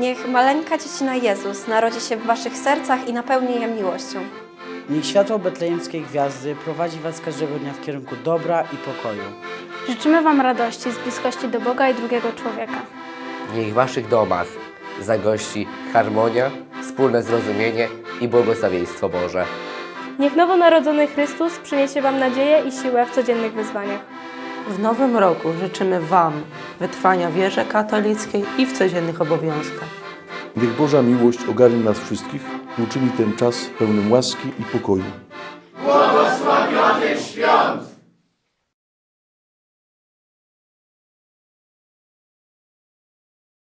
Niech maleńka dziecina Jezus narodzi się w waszych sercach i napełni je miłością. Niech światło betlejemskiej gwiazdy prowadzi Was każdego dnia w kierunku dobra i pokoju. Życzymy Wam radości z bliskości do Boga i drugiego człowieka. Niech w waszych domach zagości harmonia, wspólne zrozumienie i błogosławieństwo Boże. Niech nowonarodzony Chrystus przyniesie Wam nadzieję i siłę w codziennych wyzwaniach. W nowym roku życzymy Wam wytrwania wierze katolickiej i w codziennych obowiązkach. Niech Boża miłość ogarnie nas wszystkich i uczyni ten czas pełnym łaski i pokoju. Błogosławionych świąt!